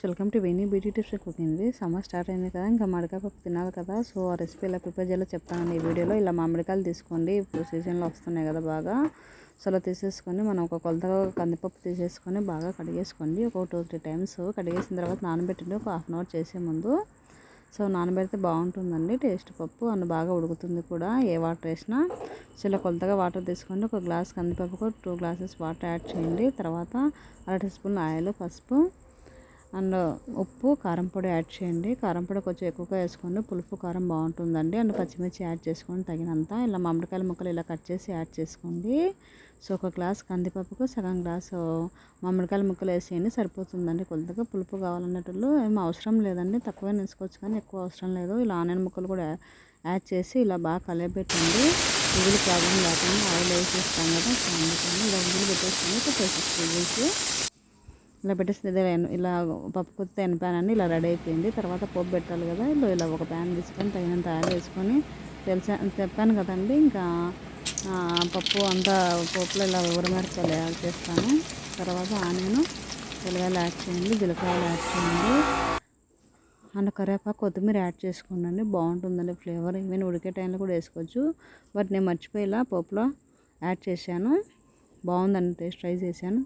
Welcome to Veni beauty tips cooking summer start అయింది కదా ఇంకా మామిడికాయ పప్పు తినాలి కదా. సో ఆ రెసిపీ ఎలా ప్రిపేర్ చేయాలో చెప్తానండి ఈ వీడియోలో ఇలా మామిడికాయలు తీసుకోండి. ఇప్పుడు సీజన్లో వస్తున్నాయి కదా బాగా. సో అలా తీసేసుకొని మనం ఒక కొలతగా కందిపప్పు తీసేసుకొని బాగా కడిగేసుకోండి. ఒక టూ త్రీ టైమ్స్ కడిగేసిన తర్వాత నానబెట్టండి ఒక హాఫ్ అన్ అవర్ చేసే ముందు. సో నానబెడితే బాగుంటుందండి టేస్ట్ పప్పు. అన్న బాగా ఉడుకుతుంది కూడా ఏ వాటర్ వేసినా. సో ఇలా కొలతగా వాటర్ తీసుకోండి. ఒక గ్లాస్ కందిపప్పుకు టూ గ్లాసెస్ వాటర్ యాడ్ చేయండి. తర్వాత అర టీ స్పూన్ ఆయిల్ పసుపు. అండ్ ఉప్పు కారం పొడి యాడ్ చేయండి. కారం పొడి కొంచెం ఎక్కువగా వేసుకోండి. పులుపు కారం బాగుంటుందండి. అండ్ పచ్చిమిర్చి యాడ్ చేసుకోండి తగినంత. ఇలా మామిడికాయల ముక్కలు ఇలా కట్ చేసి యాడ్ చేసుకోండి. సో ఒక గ్లాస్ కందిపప్పుకు సగం గ్లాసు మామిడికాయల ముక్కలు వేసేయండి. సరిపోతుందండి కొద్దిగా. పులుపు కావాలన్నట్లు ఏం అవసరం లేదండి. తక్కువే వేసుకోవచ్చు కానీ ఎక్కువ అవసరం లేదు. ఇలా ఆనియన్ ముక్కలు కూడా యాడ్ చేసి ఇలా బాగా కలియబెట్టండి ఉగులు ప్రాబ్లం లేకుండా ఆయిల్ వేసేస్తాం కదా. సో అందుకని ఇలా మిగిలి పెట్టేసుకొని ఒక ఇలా పెట్టేసి ఇలా పప్పు కొత్త ఎనపానండి ఇలా రెడీ అయిపోయింది. తర్వాత పోపు పెట్టాలి కదా ఇలా ఇలా ఒక ప్యాన్ తీసుకొని తగినంత ఆయిల్ వేసుకొని తెలిసా చెప్పాను కదండి ఇంకా పప్పు అంతా పోపులో ఇలా ఉరమిరపకాయలు యాడ్ చేస్తాను. తర్వాత ఆనియన్ తెల్లగాయలు యాడ్ చేయండి జీలకాయలు యాడ్ చేయండి. అండ్ కరివేపాకు కొత్తిమీర యాడ్ చేసుకోండి బాగుంటుందండి ఫ్లేవర్. ఈవెన్ ఉడికే టైంలో కూడా వేసుకోవచ్చు బట్ నేను మర్చిపోయి ఇలా పోపులో యాడ్ చేశాను. బాగుందండి టేస్ట్ ట్రై చేశాను.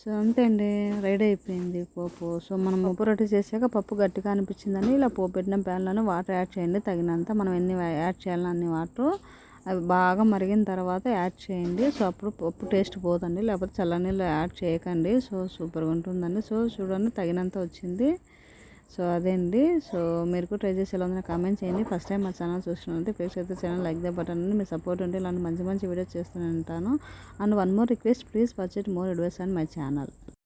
సో అంతే అండి రెడీ అయిపోయింది పోపు. సో మనం ఉప్పు రొట్టె చేసాక పప్పు గట్టిగా అనిపించిందని ఇలా పోపు పెట్టిన ప్యాన్లోనే వాటర్ యాడ్ చేయండి తగినంత. మనం ఎన్ని యాడ్ చేయాలని అన్ని వాటర్ అవి బాగా మరిగిన తర్వాత యాడ్ చేయండి. సో అప్పుడు పప్పు టేస్ట్ పోదండి లేకపోతే చల్లనీళ్ళు యాడ్ చేయకండి. సో సూపర్గా ఉంటుందండి. సో చూడండి తగినంత వచ్చింది. సో అదే అండి. సో మీరు కూడా ట్రై చేసి ఎలా ఉందని కామెంట్ చేయండి. ఫస్ట్ టైం మా ఛానల్ చూస్తున్నట్టు ప్లీజ్ అయితే ఛానల్ లైక్ ద బటన్ మీ సపోర్ట్ ఉంటే ఇలాంటి మంచి మంచి వీడియోస్ చేస్తూనే ఉంటాను and one more request please పర్చేట్ more advice and my channel